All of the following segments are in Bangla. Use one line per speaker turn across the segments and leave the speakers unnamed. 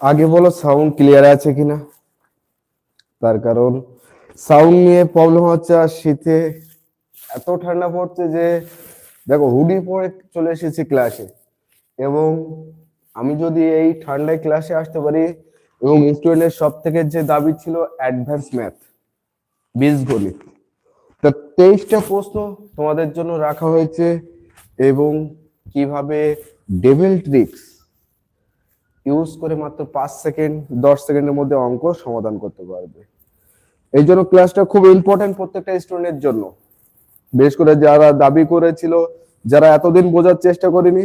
আগে বলো সাউন্ড ক্লিয়ার আছে কিনা? তার কারণ সাউন্ড নিয়ে প্রবলেম হচ্ছে আর শীতে এত ঠান্ডা পড়ছে যে, দেখো হুডি পরে চলে এসেছি ক্লাসে এবং আমি যদি এই ঠান্ডায় ক্লাসে আসতে পারি, এবং স্টুডেন্টের সব থেকে যে দাবি ছিল অ্যাডভান্স ম্যাথ বীজগণিত তো তেইশটা প্রশ্ন তোমাদের জন্য রাখা হয়েছে, এবং কীভাবে ডেভিল ট্রিক্স ইউজ করে মাত্র পাঁচ সেকেন্ড দশ সেকেন্ডের মধ্যে অঙ্ক সমাধান করতে পারবে। এই জন্য ক্লাসটা খুব ইম্পর্টেন্ট প্রত্যেকটা স্টুডেন্টের জন্য। বেশ করে যারা দাবি করেছিল, যারা এতদিন বোঝার চেষ্টা করেনি,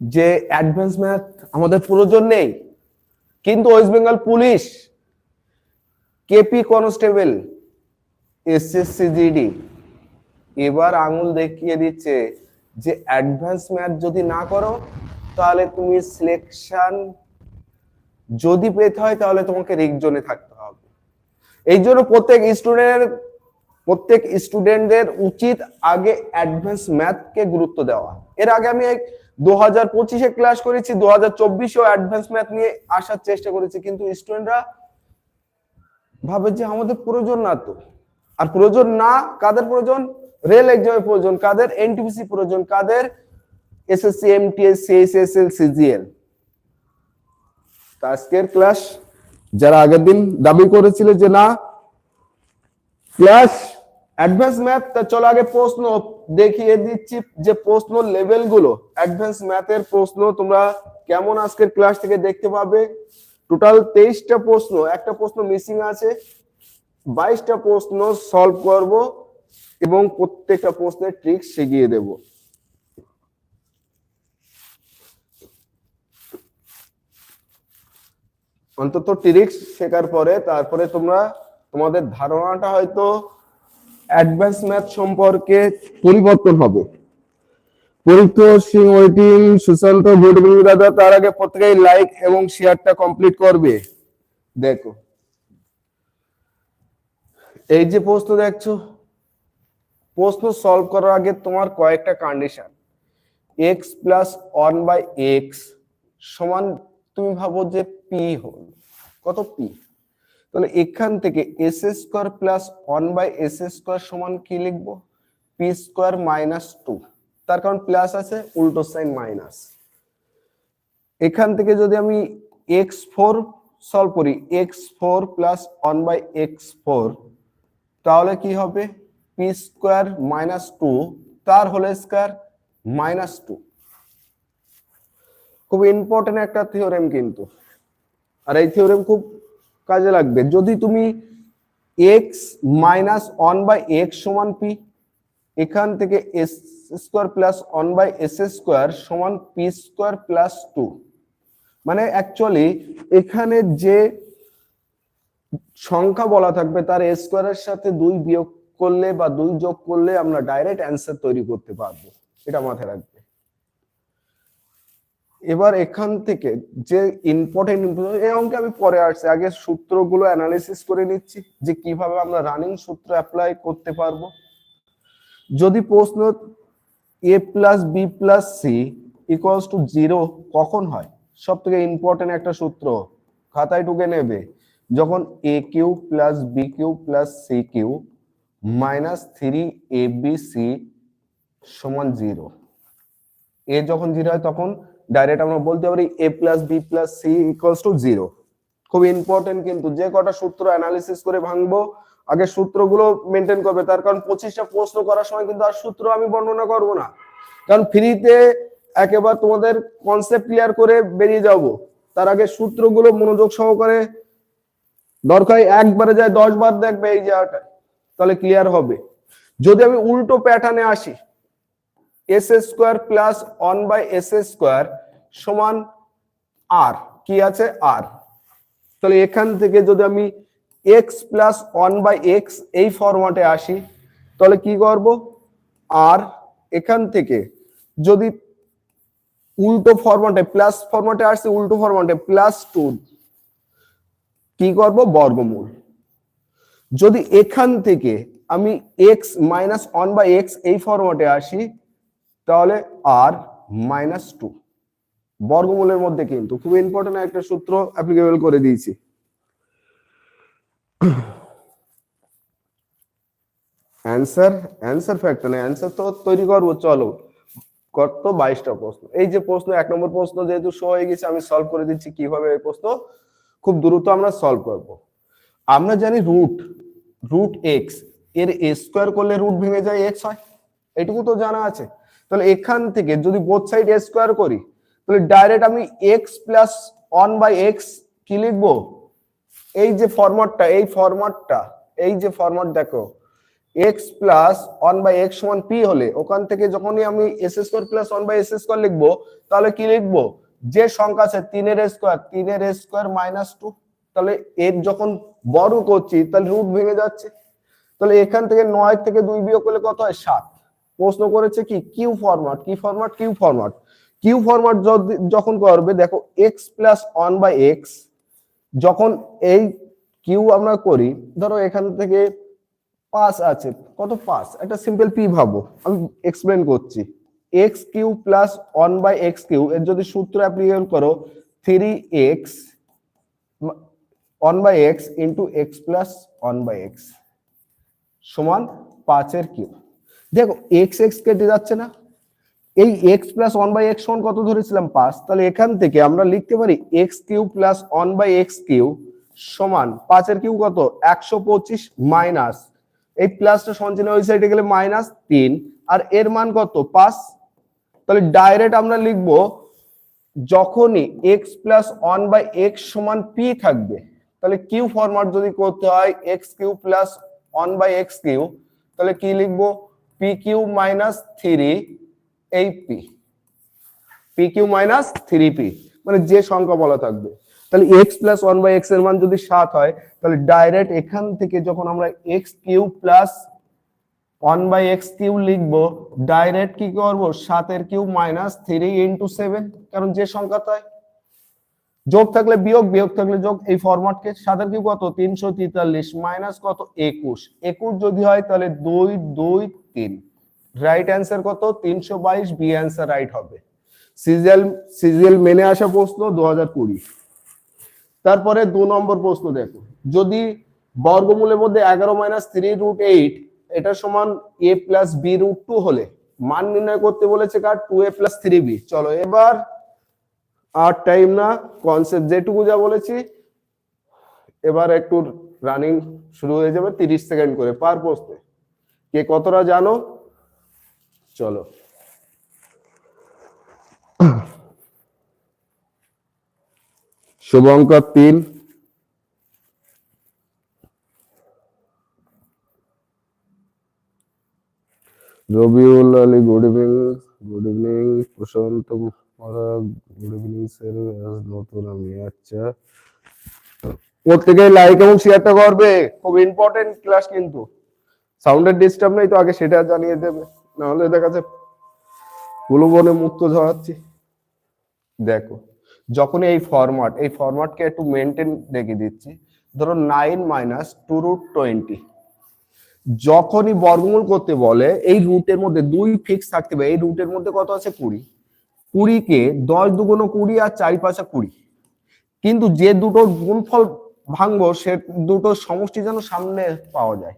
যে অ্যাডভান্স ম্যাথ আমাদের প্রয়োজন নেই, কিন্তু West Bengal police KP constable SSC GD এবার আঙুল দেখিয়ে দিচ্ছে যে অ্যাডভান্স ম্যাথ যদি না করো তাহলে তুমি সিলেকশন যদি পেতে হয়, তাহলে তোমাকে রিক জোনে থাকতে হবে। এই জন্য প্রত্যেক স্টুডেন্টের প্রত্যেক স্টুডেন্টদের উচিত আগে অ্যাডভান্স ম্যাথকে গুরুত্ব দেওয়া। এর আগে আমি দু হাজার পঁচিশে ক্লাস করেছি দু হাজার চব্বিশেও অ্যাডভান্স ম্যাথ নিয়ে আসার চেষ্টা করেছি, কিন্তু স্টুডেন্টরা ভাবে যে আমাদের প্রয়োজন না তো। আর প্রয়োজন না, কাদের প্রয়োজন? রেল এক্সামের প্রয়োজন, কাদের এনটিপিসি প্রয়োজন, কাদের এসএসসি এমটিএস সিএসএসএল সিজিএল আজকের ক্লাস যারা আগের দিন দাবি করেছিল যে না ক্লাস অ্যাডভান্স ম্যাথ তা চলো আগে প্রশ্ন দেখিয়ে দিচ্ছি যে প্রশ্ন লেভেলগুলো অ্যাডভান্স ম্যাথের প্রশ্ন তোমরা কেমন আজকের ক্লাস থেকে দেখতে পাবে? টোটাল তেইশটা প্রশ্ন, একটা প্রশ্ন মিসিং আছে, বাইশটা প্রশ্ন সলভ করব এবং প্রত্যেকটা প্রশ্নের ট্রিক শিখিয়ে দেব। অন্তত ট্রিক্স শেখার পরে তারপরে তোমরা তোমাদের ধারণাটা হয়তো অ্যাডভান্স ম্যাথ সম্পর্কে পরিবর্তন হবে। পরীক্ষ সিং ওয়েটিং সুশান্ত গুড দাদা, তার আগে প্রত্যেকেই লাইক এবং শেয়ারটা কমপ্লিট করবে। দেখো। এই যে প্রশ্ন দেখছ, প্রশ্ন সলভ করার আগে তোমার কয়েকটা condition X plus one by X সমান তুমি ভাবো যে পি হল। কত পি তাহলে এখান থেকে S square plus one by S square সমান কি লিখব? পি স্কোয়ার মাইনাস টু তার কারণ প্লাস আছে, উল্টো সাইন মাইনাস এখান থেকে যদি আমি এক্স ফোর সলভ করি X four plus one by X four তাহলে কি হবে? পি স্কোয়ার মাইনাস টু তার হোল স্কোয়ার মাইনাস টু খুব ইম্পর্টেন্ট একটা থিওরেম কিন্তু। আর এই থিওরেম খুব কাজে লাগবে। যদি তুমি X minus one by X সমান পি এখান থেকে S square plus one by S square সমান পি স্কোয়ার প্লাস টু মানে অ্যাকচুয়ালি এখানে যে সংখ্যা বলা থাকবে তার স্কোয়ারের সাথে দুই বিয়োগ করলে বা দুই যোগ করলে আমরা ডাইরেক্ট অ্যান্সার তৈরি করতে পারব। এটা মাথায় রাখবে। এবার এখান থেকে যে ইম্পর্টেন্ট এই অঙ্কে আমি পরে আসছি। আগে সূত্রগুলো অ্যানালিসিস করে নিচ্ছি যে কীভাবে আমরা রানিং সূত্র অ্যাপ্লাই করতে পারব। যদি প্রশ্ন A plus B plus C equals to zero কখন হয়? সব থেকে ইম্পর্টেন্ট একটা সূত্র খাতায় ঢুকে নেবে। যখন A Q plus B Q plus C Q minus three A B C সমান জিরো এ যখন জিরো হয় তখন ডাইরেক্ট আমরা বলতে পারি A plus B plus C equals to zero খুব ইম্পর্টেন্ট কিন্তু যে কটা সূত্র অ্যানালিসিস করে ভাঙবো, আগে সূত্রগুলো মেনটেন করবে, তার কারণ পঁচিশটা প্রশ্ন করার সময় কিন্তু আর সূত্র আমি বর্ণনা করব না। কারণ ফ্রিতে একেবারে তোমাদের কনসেপ্ট ক্লিয়ার করে বেরিয়ে যাব। তার আগে সূত্রগুলো মনোযোগ সহকারে দরকার একবারে যায় দশ বার দেখবে এই জায়গাটা তাহলে ক্লিয়ার হবে। যদি আমি উল্টো প্যাটার্নে আসি S square plus one by S square সমান আর কি আছে আর তাহলে এখান থেকে যদি আমি X plus one by X এই ফরম্যাটে আসি, তাহলে কি করব? আর এখান থেকে যদি উল্টো ফরম্যাটে প্লাস ফরম্যাটে আসছে, উল্টো ফরম্যাটে প্লাস টু কি করব? বর্গমূল। যদি এখান থেকে আমি X minus one by X এই ফরম্যাটে আসি তাহলে আর মাইনাস টু বর্গমূলের মধ্যে কিন্তু খুব ইম্পর্টেন্ট একটা সূত্র অ্যাপ্লিকেবল করে দিয়েছি। অ্যান্সার অ্যান্সার ফ্যাক্টর না অ্যান্সার তো তৈরি করব, চলো। কত? বাইশটা প্রশ্ন। এই যে প্রশ্ন, এক নম্বর প্রশ্ন যেহেতু শো হয়ে গেছে, আমি সলভ করে দিচ্ছি কীভাবে এই প্রশ্ন। খুব দ্রুত আমরা সলভ করব। আমরা জানি রুট রুট এক্সের এ স্কোয়ার করলে রুট ভেঙে যায় এক্স হয়। এটুকু তো জানা আছে। তাহলে এখান থেকে যদি বোথ সাইড এ স্কোয়ার করি, তাহলে ডাইরেক্ট আমি X plus one by X কি লিখব? এই যে ফরম্যাটটা এই ফরম্যাটটা এই যে ফরম্যাট দেখো X plus one by X সমান পি হলে, ওখান থেকে যখনই আমি S square plus one by S square লিখব, তাহলে কি লিখব? যে সংখ্যা আছে তিনের স্কোয়ার তিনের স্কোয়ার মাইনাস টু তাহলে এর যখন বড় করছি, তাহলে রুট ভেঙে যাচ্ছে। তাহলে এখান থেকে নয় থেকে দুই বিয়োগ করলে কত হয়? সাত। প্রশ্ন করেছে কি? কিউ ফরম্যাট কি format cube format cube format যখন করবে, দেখো X plus one by X যখন এই কিউ আমরা করি, ধরো এখান থেকে পাস আছে, কত পাস একটা সিম্পল পি ভাবো, আমি এক্সপ্লেন করছি। X cube plus one by X cube, এর যদি সূত্র অ্যাপ্লিকেবল করো three X one by X into X plus one by X সমান পাঁচের কিউ। দেখো এক্স এক্স কেটে যাচ্ছে না। এই X plus one by X one কত ধরেছিলাম? পাঁচ। তাহলে এখান থেকে আমরা লিখতে পারি X cube plus one by X cube সমান পাঁচের কিউ কত? একশো পঁচিশ মাইনাস এই প্লাসটা সঞ্চয় ওই সাইডে গেলে মাইনাস তিন। আর এর মান কত? পাঁচ। তাহলে ডাইরেক্ট আমরা লিখব যখনই X plus one by X সমান পি থাকবে, তাহলে কিউ ফরম্যাট যদি করতে হয় X cube plus one by X cube তাহলে কি লিখব? পি কিউ মাইনাস থ্রি এই পি মাইনাস থ্রি পি মানে যে সংখ্যা বলা থাকবে। তাহলে এক্স প্লাস ওয়ান বাই এক্সের মান যদি সাত হয়, তাহলে ডাইরেক্ট এখান থেকে যখন আমরা X cube plus one by X cube লিখব ডাইরেক্ট কি করব? সাতের cube minus three into seven কারণ যে সংখ্যা তাই। যোগ থাকলে বিয়োগ বিয়োগ থাকলে যোগ। এই ফরম্যাটকে সাতের কিউ কত? তিনশো তেতাল্লিশ। মাইনাস কত? একুশ। একুশ যদি হয়, তাহলে দুই দুই তিন। রাইট অ্যান্সার কত? তিনশো বাইশ বি অ্যান্সার রাইট হবে। সিজিএল সিজিএল মেনে আসা প্রশ্ন দু হাজার কুড়ি। তারপরে দু নম্বর প্রশ্ন দেখো। যদি বর্গমূলের মধ্যে এগারো মাইনাস থ্রি রুট এইট এটা সমান A plus B root two হলে মান নির্ণয় করতে বলেছে কার? Two A plus three B চলো এবার আর টাইম না কনসেপ্ট যেটুকু যা বলেছি, এবার একটু রানিং শুরু হয়ে যাবে তিরিশ সেকেন্ড করে। পার প্রশ্নে। কে কতটা জানো? চলো। শুভঙ্কর তিন Rabiul Ali good evening good evening Prashanta good evening sir নতুন আমি আচ্ছা। প্রত্যেকে লাইক এবং শেয়ারটা করবে, খুব ইম্পর্টেন্ট ক্লাস কিন্তু। সাউন্ডের ডিস্টার্ব নেই তো আগে সেটা জানিয়ে দেবে। নাহলে দেখা যাচ্ছে বনে মুক্ত ঝরাচ্ছি দেখো যখন এই ফরম্যাট এই ফরম্যাটকে একটু মেনটেন রেখে দিচ্ছি। ধরো nine minus two root twenty যখনই বর্গমূল করতে বলে, এই রুটের মধ্যে দুই ফিক্স থাকতে হবে এই রুটের মধ্যে কত আছে? কুড়ি। কুড়িকে দশ দুগুণ কুড়ি আর চারি পাঁচা কুড়ি। কিন্তু যে দুটো গুণফল ভাঙবো, সে দুটো সমষ্টি যেন সামনে পাওয়া যায়।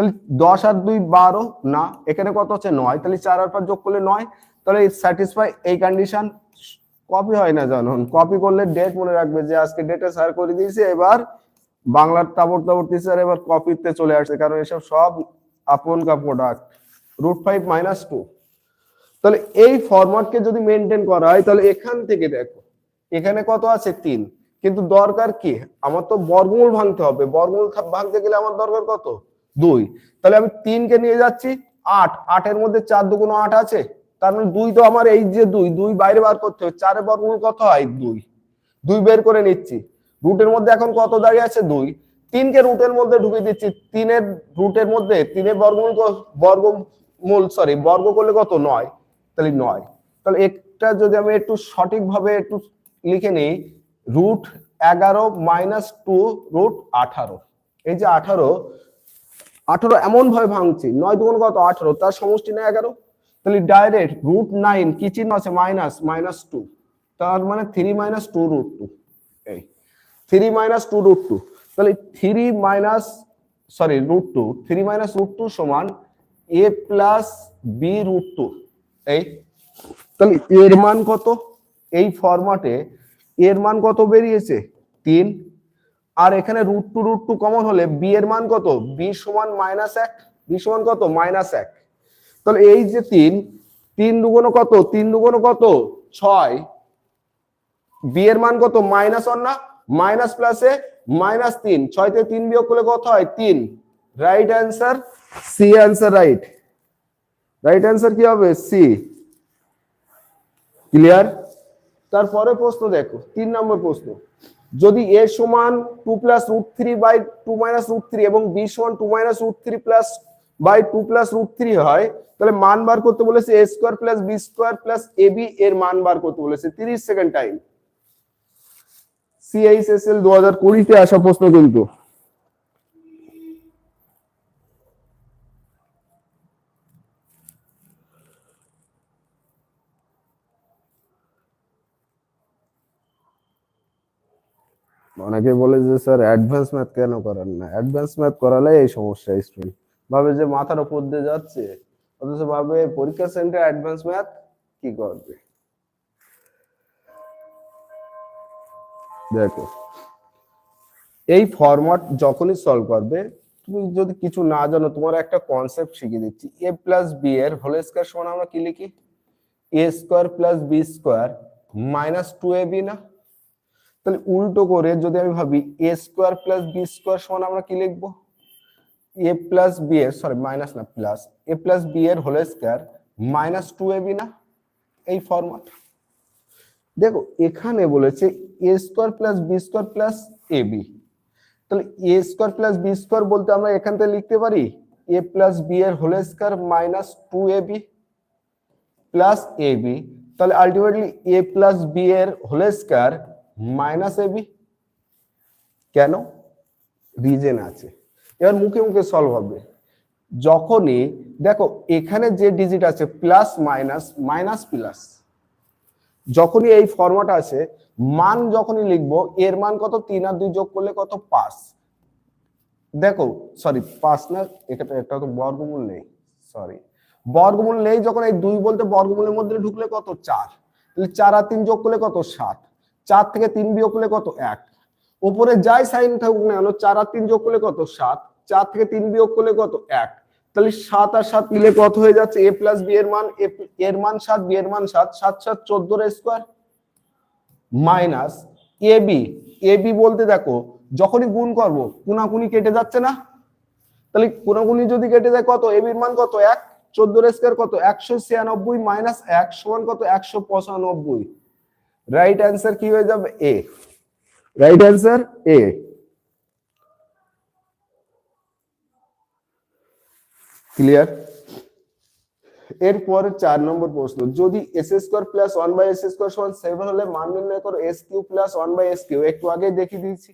তাহলে দশ আর দুই বারো, না, এখানে কত হচ্ছে নয়, তাহলে চার আর পাঁচ যোগ করলে নয়, তাহলে স্যাটিসফাই এই কন্ডিশন কপি হয় না জানুন কপি করলে ডেট মনে রাখবে যে আজকে ডেটে স্যার করে দিয়েছে, এবার বাংলার তাবর তাবর টিচার এবার কপিতে চলে আসছে, কারণ এসব সব আপন কা product root five minus two তাহলে এই ফরম্যাটকে যদি মেনটেন করা হয়, তাহলে এখান থেকে দেখো, এখানে কত আছে তিন, কিন্তু দরকার কি? আমার তো বর্গমূল ভাঙতে হবে, বর্গমূল ভাঙতে গেলে আমার দরকার কত? দুই। তাহলে আমি তিনকে নিয়ে যাচ্ছি আট। আটের মধ্যে চার দুগুণ আট আছে। তার মানে দুই তো আমার এই যে দুই দুই বাইরে বার করতে হবে। চারের বর্গমূল কত হয়? দুই। দুই বের করে নিচ্ছি। রুটের মধ্যে এখন কত দাঁড়িয়ে আছে? দুই। তিনকে রুটের মধ্যে ঢুকে দিচ্ছি। তিনের রুটের মধ্যে তিনের বর্গমূল বর্গমূল সরি বর্গ করলে কত? নয়। তাহলে নয়। তাহলে একটা যদি আমি একটু সঠিকভাবে একটু লিখে নিই, রুট এগারো মাইনাস টু, রুট আঠারো। এই যে আঠারো আঠারো এমন ভাবে ভাঙছি। নয় দুগুণ কত? আঠারো। তার সমষ্টি না এগারো। তাহলে ডাইরেক্ট রুট নাইন কি চিহ্ন আছে? মাইনাস মাইনাস টু তার মানে three minus two root two এই three minus two root two তাহলে three minus sorry root two three minus root two সমান A plus B root two এই, তাহলে এর মান কত? এই ফরম্যাটে এর মান কত বেরিয়েছে? তিন। আর এখানে root two root two common হলে বি এর মান কত? বি সমান মাইনাস এক বি সমান কত? মাইনাস এক। তাহলে এই যে তিন তিন দুগুণ কত? তিন দুগুণ কত? ছয়। বি এর মান কত? মাইনাস ওয়ান না? মাইনাস প্লাসে মাইনাস তিন। ছয় থেকে তিন বিয়োগ করলে কত হয়? তিন। Right answer C answer right right answer কি হবে? সি ক্লিয়ার তারপরে প্রশ্ন দেখো। তিন নম্বর প্রশ্ন। যদি এ সমান two plus root three by two minus root three এবং বি সমান two minus root three plus by two plus root three হয়, তাহলে মান বার করতে বলেছে A square plus B square plus A B এর মান বার করতে বলেছে তিরিশ সেকেন্ড টাইম সিএইচএসএল দু হাজার কুড়িতে আসা প্রশ্ন কিন্তু। অনেকে বলে যে, স্যার অ্যাডভান্স ম্যাথ কেন করান না? অ্যাডভান্স ম্যাথ করালে এই সমস্যা স্টুডেন্ট ভাবে যে মাথার উপর দিয়ে যাচ্ছে, অথচ ভাবে পরীক্ষা সেন্টার অ্যাডভান্স ম্যাথ কি করবে? দেখো, এই ফরম্যাট যখনই সলভ করবে, তুমি যদি কিছু না জানো, তোমার একটা কনসেপ্ট শিখিয়ে দিচ্ছি। এ প্লাস বি এর হোল স্কয়ার সমান আমরা কি লিখি? A square plus B square minus two A B না? তাহলে উল্টো করে যদি আমি ভাবি A square plus B square সমান আমরা কি লিখব? এ প্লাস বি এর সরি মাইনাস না প্লাস এ প্লাস বি এর whole square minus two A B না? এই ফরম্যাট দেখো, এখানে বলেছে A square plus B square plus A B তাহলে A square plus B square বলতে আমরা এখান থেকে লিখতে পারি এ প্লাস বি এর whole square minus two A B plus A B তাহলে আলটিমেটলি এ প্লাস বি এর whole square minus A B. কেন? রিজেন আছে। এবার মুখে মুখে সলভ হবে। যখনই, দেখো, এখানে যে ডিজিট আছে প্লাস মাইনাস মাইনাস প্লাস যখনই এই ফরম্যাট আছে, মান যখনই লিখব, এর মান কত? তিন আর দুই যোগ করলে কত? পাঁচ। দেখো সরি পাঁচ না, এটা একটা বর্গমূল নেই সরি বর্গমূল নেই যখন এই দুই বলতে বর্গমূলের মধ্যে ঢুকলে কত? চার। চার আর তিন যোগ করলে কত? সাত। চার থেকে তিন বিয়োগ করলে কত? এক। ওপরে যাই সাইন থাকুক না কেন, চার আর তিন যোগ করলে কত? সাত। চার থেকে তিন বিয়োগ করলে কত? এক। তাহলে সাত আর সাত মিলে কত হয়ে যাচ্ছে? এ প্লাস বি এর মান এর মান সাত বি এর মান সাত সাত সাত চোদ্দোর square minus A B A B বলতে দেখো, যখনই গুণ করব, কুনাকুনি কেটে যাচ্ছে না? তাহলে কুনাকুনি যদি কেটে যায় কত? এ বির মান কত? এক। চোদ্দোর স্কোয়ার কত? একশো ছিয়ানব্বই মাইনাস এক সমান কত? একশো পঁচানব্বই। রাইট অ্যান্সার কি হয়ে যাবে? A right answer A clear এরপর চার নম্বর প্রশ্ন যদি S square plus one by S square সমান সেভেন হলে মান নির্ণয় করো S cube plus one by S cube একটু আগে দেখিয়ে দিয়েছি।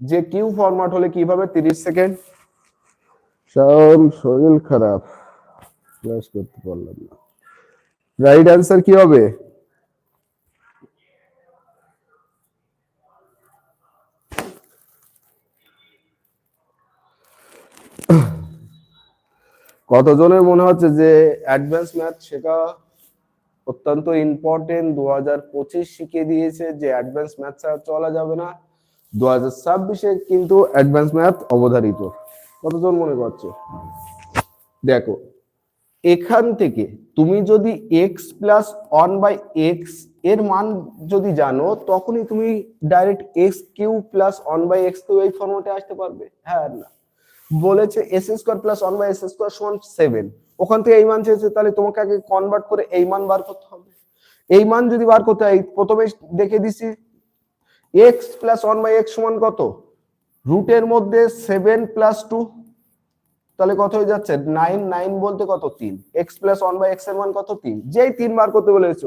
যে কিউ ফরম্যাট হলে কীভাবে তিরিশ সেকেন্ড সব শরীর খারাপ। ক্লাস করতে পারলাম না। রাইট অ্যান্সার কি হবে? কতজনের মনে হচ্ছে যে অ্যাডভান্স ম্যাথ শেখা অত্যন্ত ইম্পর্টেন্ট দু হাজার পঁচিশ শিখিয়ে দিয়েছে যে অ্যাডভান্স ম্যাথ ছাড়া চলা যাবে না। দু হাজার ছাব্বিশে কিন্তু অ্যাডভান্স ম্যাথ অবধারিত। কতজন মনে করছে? দেখো, এখান থেকে তুমি যদি এক্স প্লাস ওয়ান বাই এক্সের মান যদি জানো, তখনই তুমি direct X cube plus one by X cube এই ফর্মেটে আসতে পারবে। হ্যাঁ না? বলেছে S square plus one by S square সমান সেভেন ওখান থেকে এই মান চেয়েছে, তাহলে তোমাকে আগে কনভার্ট করে এই মান বার করতে হবে। এই মান যদি বার করতে হয়, প্রথমে দেখে দিছি X plus one by X সমান কত? রুটের মধ্যে সেভেন প্লাস টু তাহলে কত হয়ে যাচ্ছে? নাইন নাইন বলতে কত? তিন। এক্স প্লাস ওয়ান বাই এক্সের মান কত? তিন। যেই তিন বার করতে বলেছ,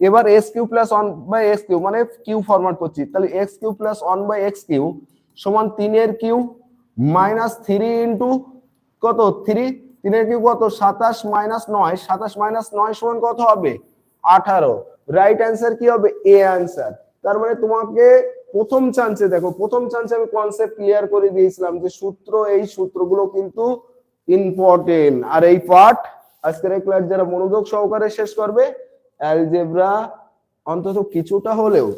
এবার S cube plus one by X cube মানে কিউ ফরম্যাট করছি। তাহলে X cube plus one by X cube সমান তিনের কিউ মাইনাস থ্রি ইন্টু কত? থ্রি। তিনের কিউ কত? সাতাশ মাইনাস নয়। সাতাশ মাইনাস নয় সমান কত হবে? আঠারো। রাইট অ্যান্সার কি হবে? এ অ্যান্সার তার মানে তোমাকে প্রথম চান্সে দেখো, প্রথম চান্সে আমি কনসেপ্ট ক্লিয়ার করে দিয়েছিলাম যে সূত্র, এই সূত্রগুলো কিন্তু ইম্পর্টেন্ট আর এই পার্ট আজকের এই ক্লাস যারা মনোযোগ সহকারে শেষ করবে অ্যালজেব্রা অন্তত কিছুটা হলেও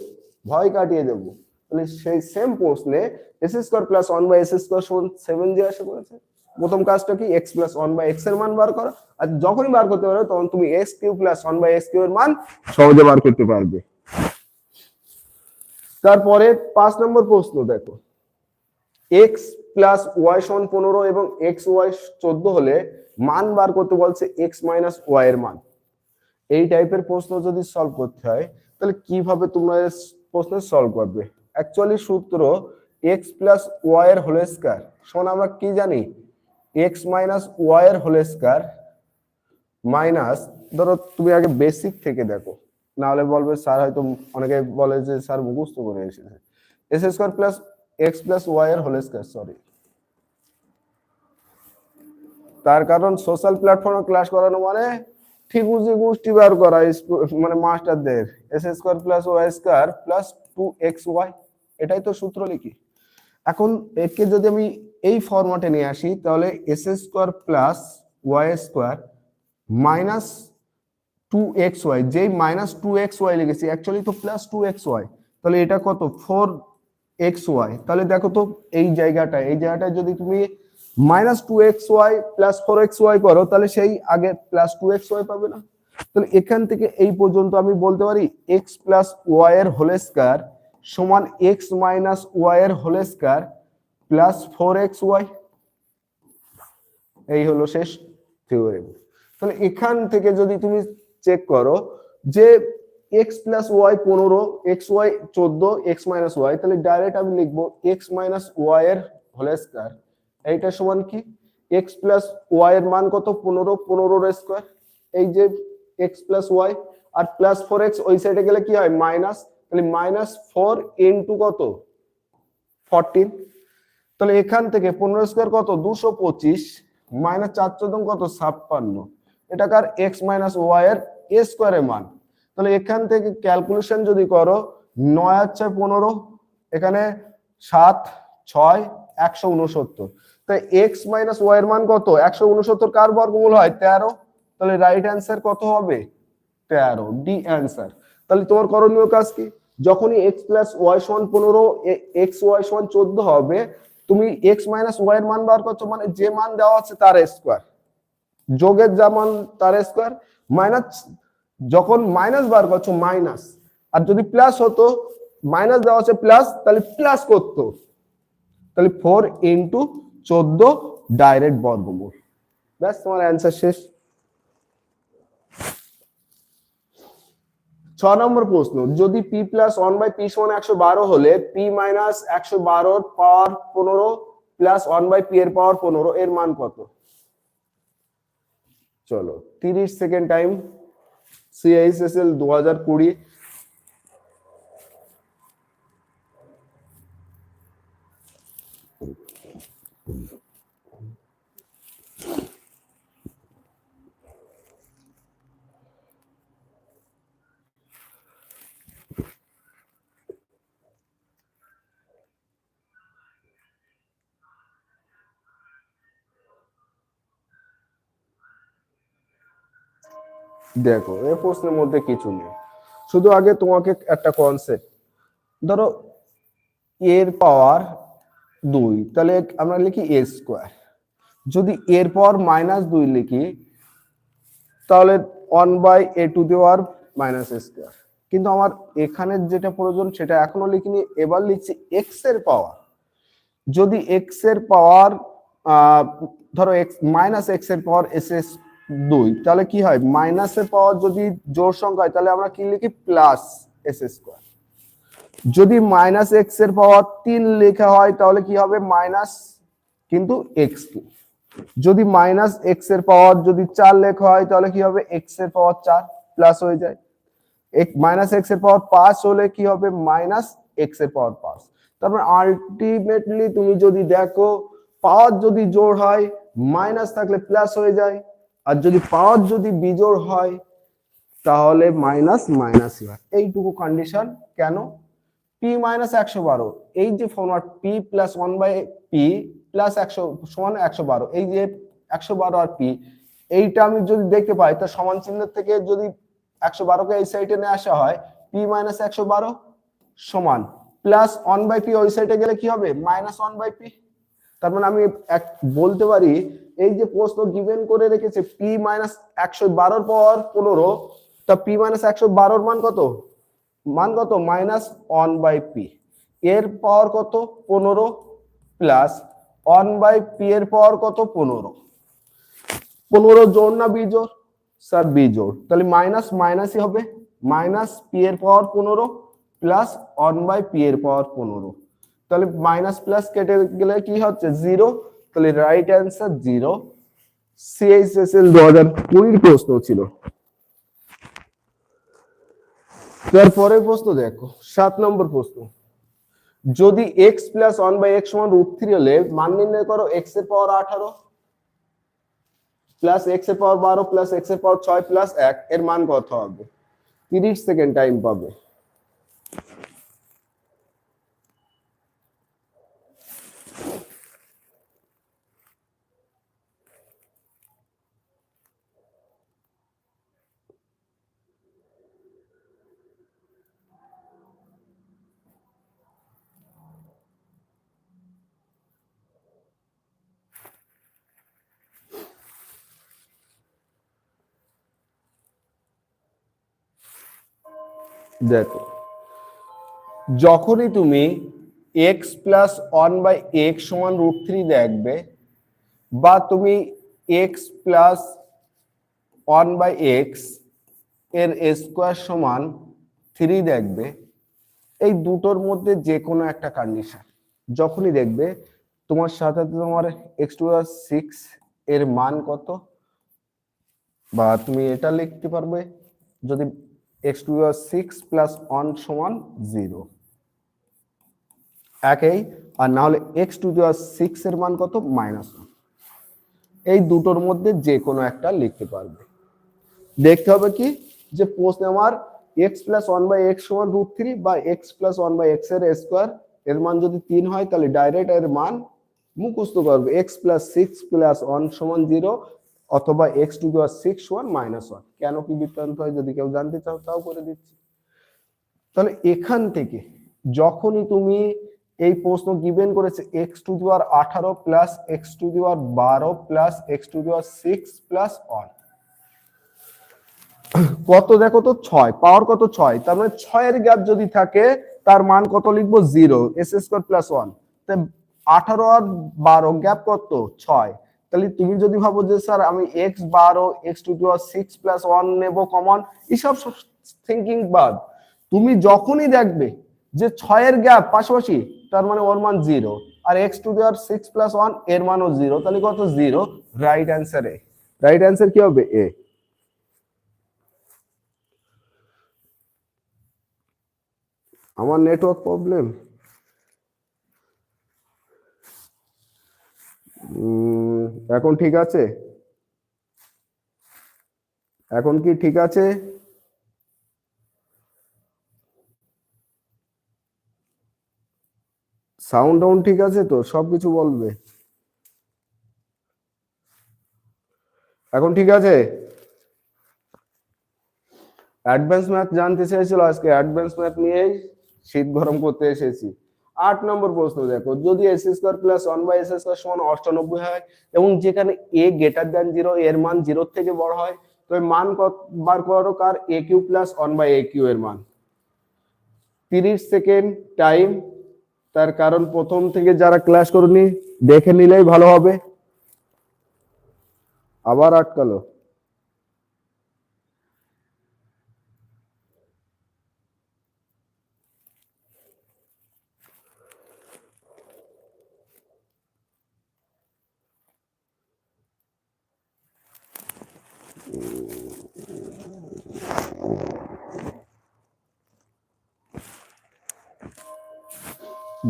ভয় কাটিয়ে দেব। তাহলে সেই সেম প্রশ্নে S square plus one by S square সমান সেভেন যে আসে বলেছে। প্রথম কাজটা কি? এক্স প্লাস ওয়ান বাই এক্সের মান বার করো। আর যখনই বার করতে পারবে, তখন তুমি X cube plus one by X cube এর মান সহজে বার করতে পারবে। তারপরে পাঁচ নম্বর প্রশ্ন দেখো। এক্স প্লাস ওয়াই সমান পনেরো এবং এক্স ওয়াই চোদ্দ হলে মান বার করতে বলছে এক্স মাইনাস ওয়াই এর মান। এই টাইপের প্রশ্ন যদি সলভ করতে হয়, তাহলে কীভাবে তোমরা প্রশ্ন সলভ করবে? অ্যাকচুয়ালি সূত্র এক্স প্লাস ওয়াই এর হোল স্কয়ার শোন, আমরা কি জানি? এক্স মাইনাস ওয়াই এর হোল স্কয়ার মাইনাস ধরো তুমি আগে বেসিক থেকে দেখো। না হলে বলবে স্যার হয়তো অনেকে বলে যে স্যার মুখস্থ করে এসেছে। S square plus X plus Y এর হোল স্কয়ার সরি তার কারণ সোশ্যাল প্ল্যাটফর্মে ক্লাস করানো মানে ঠিক বুঝি গোষ্ঠী বার করা মানে মাস্টারদের S square plus Y square plus two X Y এটাই তো সূত্র লিখি। এখন একে যদি আমি এই ফরম্যাটে নিয়ে আসি, তাহলে S square plus Y square minus two X Y যেই মাইনাস টু এক্স ওয়াই লিখেছি অ্যাকচুয়ালি তো প্লাস টু এক্স ওয়াই তাহলে এটা কত? ফোর এক্স ওয়াই তাহলে দেখো তো এই জায়গাটা এই জায়গাটায় যদি তুমি minus two X Y plus four X Y করো, তাহলে সেই আগে প্লাস টু এক্স ওয়াই পাবে না। তাহলে এখান থেকে এই পর্যন্ত আমি বলতে পারি এক্স প্লাস ওয়াই এর হোল স্কয়ার সমান এক্স মাইনাস ওয়াই এর whole square plus four X Y এই হলো শেষ থিওরেম তাহলে এখান থেকে যদি তুমি চেক করো যে এক্স প্লাস ওয়াই পনেরো এক্স ওয়াই চোদ্দ এক্স মাইনাস ওয়াই তাহলে ডাইরেক্ট আমি লিখব এক্স মাইনাস ওয়াই এর হোল স্কয়ার এইটা সমান কি? এক্স প্লাস ওয়াই এর মান কত? পনেরো, পনেরোর স্কোয়ার এই যে এক্স প্লাস ওয়াই আর প্লাস ফোর এক্স ওই সাইডে গেলে কি হয়? মাইনাস তাহলে মাইনাস ফোর ইন্টু কত? ফোরটিন তাহলে এখান থেকে পনেরো স্কোয়ার কত? দুশো পঁচিশ। মাইনাস চার চোদ্দ কত? ছাপ্পান্ন। এটা কার এক্স মাইনাস ওয়াই এর এ স্কোয়ারের মান। তাহলে এখান থেকে ক্যালকুলেশন যদি করো, নয় আর ছয় পনেরো, এখানে সাত, ছয়, একশো উনসত্তর। তাই এক্স মাইনাস ওয়াই এর মান কত? একশো উনসত্তর কার বর্গমূল হয়? তেরো। তাহলে রাইট অ্যান্সার কত হবে? তেরো। ডি অ্যান্সার তাহলে তোমার করণীয় কাজ কি? যখনই এক্স প্লাস ওয়াই সমান পনেরো এক্স ওয়াই সমান চোদ্দ হবে, তুমি এক্স মাইনাস ওয়াই এর মান বার করছ মানে যে মান দেওয়া আছে তার স্কোয়ার যোগের যা মান, তার স্কোয়ার মাইনাস যখন মাইনাস বার করছ মাইনাস আর যদি প্লাস হতো মাইনাস দেওয়া আছে প্লাস তাহলে প্লাস করতো। তাহলে ফোর ইন্টু চোদ্দ ডাইরেক্ট বর্গমূল। ব্যাস, তোমার অ্যান্সার শেষ। ছ নম্বর প্রশ্ন, যদি P plus one by P সমান একশো বারো হলে পি মাইনাস একশো বারোর পাওয়ার পনেরো প্লাস ওয়ান বাই পি এর পাওয়ার পনেরো, এর মান কত? চলো, তিরিশ সেকেন্ড টাইম সিআইএসএসএল দু হাজার কুড়ি দেখো, এই প্রশ্নের মধ্যে কিছু নেই। শুধু আগে তোমাকে একটা কনসেপ্ট ধরো এর পাওয়ার দুই, তাহলে আমরা লিখি এ স্কোয়ার যদি এর পাওয়ার মাইনাস দুই লিখি, তাহলে one by A to the power minus square কিন্তু আমার এখানে যেটা প্রয়োজন, সেটা এখনও লিখিনি। এবার লিখছি এক্সের পাওয়ার যদি এক্সের পাওয়ার ধরো এক্স মাইনাস এক্সের পাওয়ার এস দুই, তাহলে কি হয়? মাইনাসের পাওয়ার যদি জোর সংখ্যা হয়, তাহলে আমরা কি লিখি? প্লাস এস স্কোয়ার যদি মাইনাস এক্সের পাওয়ার তিন লেখা হয়, তাহলে কি হবে? মাইনাস কিন্তু এক্স যদি মাইনাস এক্সের পাওয়ার যদি চার লেখা হয়, তাহলে কি হবে? এক্সের পাওয়ার চার প্লাস হয়ে যায়। মাইনাস এক্সের পাওয়ার পাঁচ হলে কি হবে? মাইনাস এক্সের পাওয়ার পাঁচ। তারপর আলটিমেটলি তুমি যদি দেখো পাওয়ার যদি জোর হয় মাইনাস থাকলে প্লাস হয়ে যায়। আর যদি পাওয়ার যদি বিজোড় হয়, তাহলে মাইনাস মাইনাস হয় এইটুকু কন্ডিশন কেন? পি মাইনাস একশো বারো। এই যে format P plus one by P plus একশো, সমান একশো বারো। এই যে একশো বারো আর পি এইটা আমি যদি দেখতে পাই তা সমান চিহ্নের থেকে যদি একশো বারোকে এই সাইডে নিয়ে আসা হয় পি মাইনাস একশো বারো সমান। প্লাস ওয়ান বাই পি ওই সাইডে গেলে কি হবে? মাইনাস ওয়ান বাই পি তার মানে আমি এক, বলতে পারি এই যে প্রশ্ন গিভেন করে রেখেছে পি মাইনাস একশো বারোর পর পনেরো, তা পি মাইনাস একশো বারোর মান কত? মান কত? মাইনাস ওয়ান বাই পি এর পাওয়ার কত? পনেরো প্লাস ওয়ান বাই পি এর পাওয়ার কত? পনেরো। পনেরো জোর না বিজোর স্যার বিজোর তাহলে মাইনাস মাইনাসই হবে। মাইনাস পি এর পাওয়ার পনেরো প্লাস ওয়ান বাই পি এর পাওয়ার পনেরো। তাহলে মাইনাস প্লাস কেটে গেলে কি হচ্ছে? জিরো তাহলে রাইট অ্যান্সার জিরো সিএইচএসএল দু হাজার কুড়ির প্রশ্ন ছিল। তারপরে প্রশ্ন দেখো, সাত নম্বর প্রশ্ন। যদি X plus one by X সমান রুট থ্রি হলে মান নির্ণয় করো এক্সের পাওয়ার আঠারো প্লাস এক্সের পাওয়ার বারো প্লাস এক্সের পাওয়ার ছয় প্লাস এক, এর মান কত হবে? তিরিশ সেকেন্ড টাইম পাবে। দেখো, যখনই তুমি X plus one by X সমান রুট থ্রি দেখবে বা তুমি এক্স প্লাস ওয়ান বাই এক্সের স্কোয়ার সমান থ্রি দেখবে, এই দুটোর মধ্যে যে কোনো একটা কন্ডিশন যখনই দেখবে, তোমার সাথে তোমার এক্স টু সিক্স এর মান কত? বা তুমি এটা লিখতে পারবে? যদি X to six plus one সমান জিরো। একই, আর না হলে এক্স টু সিক্স এর মান কত? Minus one. এই দুটোর মধ্যে যে কোনো একটা লিখতে পারবে। দেখতে হবে কি? যে প্রশ্ন আমার X plus one by X সমান রুট থ্রি বা এক্স প্লাস ওয়ান বাই এক্সের স্কোয়ার এর মান যদি তিন হয়, তাহলে ডাইরেক্ট এর মান মুখস্থ করবে। X plus six plus one সমান জিরো অথবা X to the power six one minus one কেন কি বৃত্তান্ত হয়? যদি কেউ জানতে চাও, তাও করে দিচ্ছি। তাহলে এখান থেকে যখনই তুমি এই প্রশ্ন গিভেন করেছে এক্স টু দেওয়ার আঠারো প্লাস এক্স টু দেওয়ার বারো plus X to the power six plus one কত দেখো তো? ছয়। পাওয়ার কত? ছয়। তার মানে ছয়ের গ্যাপ যদি থাকে, তার মান কত লিখব? Zero S square plus one আঠারো আর বারো, গ্যাপ কত? ছয়। তাহলে তুমি যদি ভাবো যে, স্যার, আমি এক্স বারো X to to six plus one নেব কমন এইসব থিঙ্কিং বাদ। তুমি যখনই দেখবে যে ছয়ের গ্যাপ পাশাপাশি তার মানে ওর মান zero R X to the power six plus ওয়ানের মানও জিরো তাহলে কত? Zero right answer A right answer কি হবে? এ আমার নেটওয়ার্ক প্রবলেম এখন ঠিক আছে? এখন কি ঠিক আছে? সাউন্ড টাউন্ড ঠিক আছে তো? সব কিছু বলবে। এখন ঠিক আছে? অ্যাডভান্স ম্যাথ জানতে চেয়েছিল আজকে। অ্যাডভান্স ম্যাথ নিয়েই শীত গরম করতে এসেছি। আট নম্বর প্রশ্ন, দেখো, যদি S square plus one by S square সমান অষ্টানব্বই হয় এবং যেখানে এ গ্রেটার দ্যান জিরো এর মান জিরোর থেকে বড় হয় তবে মান বার করো কার? A cube plus one by A cube এর মান। তিরিশ সেকেন্ড টাইম তার কারণ প্রথম থেকে যারা ক্লাস করনি, দেখে নিলেই ভালো হবে। আবার আটকালো।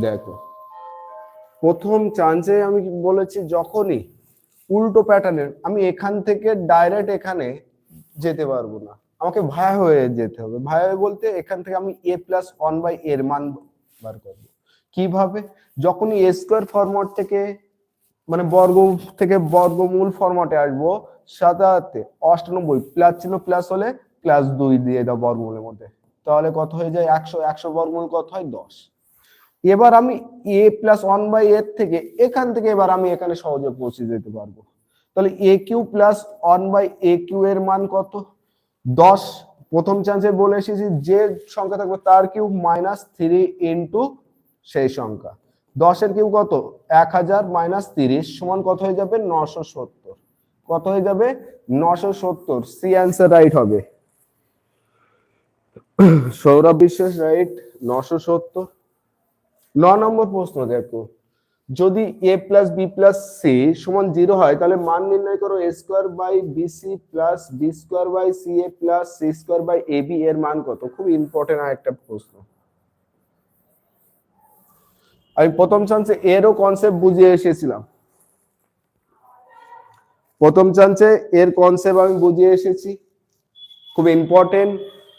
দেখো। প্রথম চান্সে আমি বলেছি যখনই উল্টো প্যাটার্নের আমি এখান থেকে ডাইরেক্ট এখানে যেতে পারব না। আমাকে ভায়া হয়ে যেতে হবে। ভায়া হয়ে বলতে এখান থেকে আমি এ প্লাস ওয়ান বাই এর মান বার করব। কীভাবে? যখনই এ স্কোয়ার ফরম্যাট থেকে মানে বর্গ থেকে বর্গমূল ফরম্যাটে আসব, সাথে অষ্টানব্বই প্লাস চিহ্ন প্লাস হলে প্লাস দুই দিয়ে দাও বর্গমূলের মধ্যে। তাহলে কত হয়ে যায়? একশো একশো বর্গমূল কত হয়? দশ। এবার আমি এ প্লাস ওয়ান বাই এর থেকে এখান থেকে এবার আমি এখানে সহজে পৌঁছে যেতে পারব। তাহলে A cube plus one by A cube এর মান কত? দশ। প্রথম চান্সে বলে এসেছি যে সংখ্যা থাকবে তার কিউব মাইনাস থ্রি ইন্টু সেই সংখ্যা। দশের কিউব কত? এক হাজার মাইনাস তিরিশ সমান কত হয়ে যাবে? নশো সত্তর। কত হয়ে যাবে? নশো সত্তর। সি অ্যান্সার রাইট হবে। সৌরভ বিশ্বাস রাইট নশো সত্তর। ন নম্বর প্রশ্ন দেখো। যদি A plus B plus C সমান জিরো হয়, তাহলে মান নির্ণয় করো A square by B C plus B square by C A plus C square by A B এর মান কত? খুব ইম্পর্টেন্ট একটা প্রশ্ন। আমি প্রথম চান্সে এরও কনসেপ্ট বুঝিয়ে এসেছিলাম। প্রথম চান্সে এর কনসেপ্ট আমি বুঝিয়ে এসেছি। খুব ইম্পর্টেন্ট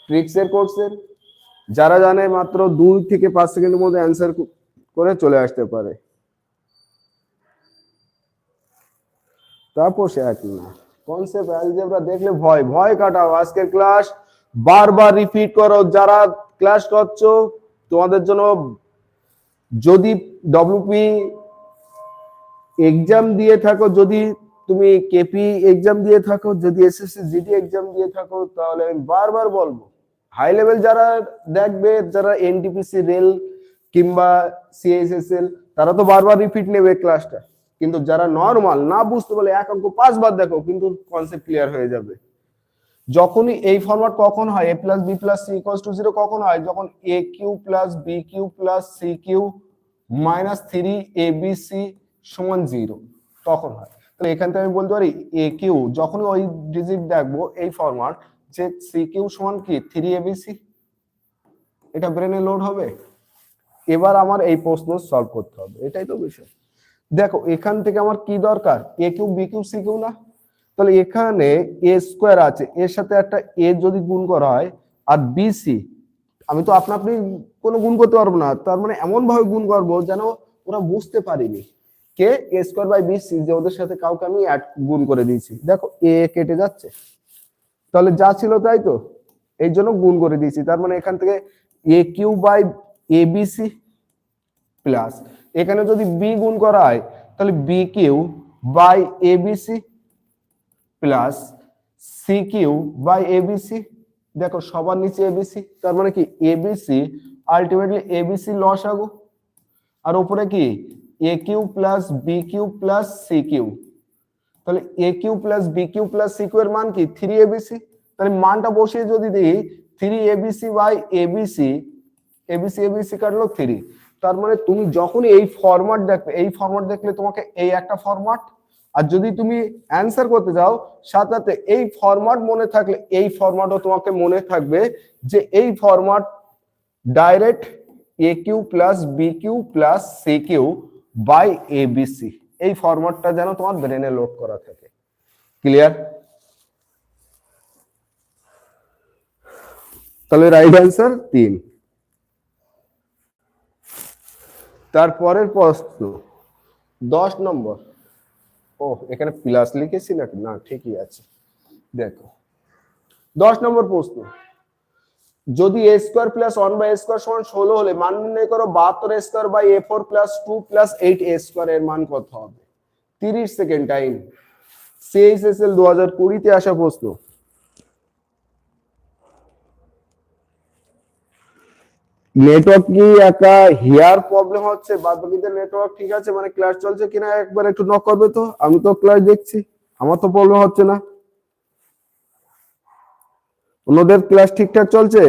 ট্রিক্সের কোর্সের যারা জানে মাত্র দুই থেকে পাঁচ সেকেন্ডের মধ্যে অ্যান্সার করে চলে আসতে পারে। তারপর সে এক না কনসেপ্ট অ্যালজেব্রা দেখলে ভয় ভয় কাটাও। আজকের ক্লাস বারবার রিপিট করো। যারা ক্লাস করছ, তোমাদের জন্য যদি ডব্লিউপি এক্সাম দিয়ে থাকো, যদি তুমি কেপি এক্সাম দিয়ে থাকো, যদি এসএসসি জিডি এক্সাম দিয়ে থাকো, তাহলে আমি বারবার বলব হাই লেভেল যারা দেখবে, যারা এনটিপিসি রেল কিংবা সিএসএসএল তারা তো বারবার রিপিট নেবে ক্লাসটা কিন্তু যারা নর্মাল না বুঝতে পারলে এক অঙ্ক পাঁচবার দেখো, কিন্তু কনসেপ্ট ক্লিয়ার হয়ে যাবে। যখনই এই ফরম্যাট কখন হয়? A plus B plus C equals to zero কখন হয়? যখন A cube plus B cube plus C cube minus three A B C সমান জিরো তখন হয়। তাহলে এখান থেকে আমি বলতে পারি এ কিউ, যখনই ওই ডিজিট দেখব, এই ফরম্যাট যে সি কিউ সমান কি? থ্রি এ বি সি এটা ব্রেনে লোড হবে? এবার আমার এই প্রশ্ন সলভ করতে হবে। এটাই তো বিষয়। দেখো, এখান থেকে আমার কি দরকার? A cube B cube C cube না? তাহলে এখানে এ স্কোয়ার আছে। এর সাথে একটা এ যদি গুণ করা হয়, আর বিসি আমি তো আপনা আপনি কোনো গুণ করতে পারব না। তার মানে এমন ভাবে গুণ করব যেন ওরা বুঝতে পারিনি কে এ স্কোয়ার বাই বিসি যে ওদের সাথে কাউকে আমি গুণ করে দিয়েছি। দেখো এ কেটে যাচ্ছে। তাহলে যা ছিল তাই তো? এই জন্য গুণ করে দিয়েছি। তার মানে এখান থেকে A cube by A BC plus এখানে যদি বি গুণ করা হয়, তাহলে B cube by A BC plus C cube by ABC দেখো, সবার নিচে এ এবিসি তার মানে কি এবিসি আলটিমেটলি এবিসি লস আগো আর উপরে কি? A cube plus B cube plus C cube তাহলে A cube plus B cube plus C cube এর মান কি? থ্রি এবিসি তাহলে মানটা বসিয়ে যদি দিই three ABC by ABC ABC ABC কাটলো থ্রি তার মানে তুমি যখনই এই ফরম্যাট দেখবে, এই ফরম্যাট দেখলে তোমাকে এই একটা ফরম্যাট আর যদি তুমি অ্যান্সার করতে যাও সাথে সাথে এই ফরম্যাট মনে থাকলে এই ফরম্যাটও তোমাকে মনে থাকবে যে এই format direct A cube plus B cube plus C cube by A BC এই ফরম্যাটটা যেন তোমার ব্রেনে লোড করা থাকে। ক্লিয়ার তাহলে রাইট অ্যান্সার তিন। তারপরের প্রশ্ন। দশ নম্বর। ও এখানে প্লাস লিখেছি নাকি? না, ঠিকই আছে। দেখো। দশ নম্বর প্রশ্ন। যদি A square plus one by square সমান ষোলো হলে মান নির্ণয় করো বাহাত্তর square by A four plus two plus eight A square এর মান কত হবে? তিরিশ সেকেন্ড টাইম সিএইচএসএল দু হাজার কুড়িতে আসা প্রশ্ন। নেটওয়ার্ক কি একা? হিয়ার প্রবলেম হচ্ছে। বাদ বাকিদের নেটওয়ার্ক ঠিক আছে? মানে ক্লাস চলছে কিনা? একবার একটু নক করবে তো? আমি তো ক্লাস দেখছি। আমার তো প্রবলেম হচ্ছে না। অন্যদের ক্লাস ঠিকঠাক চলছে?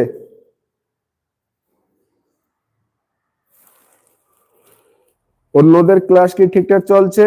অন্যদের ক্লাস কি ঠিকঠাক চলছে?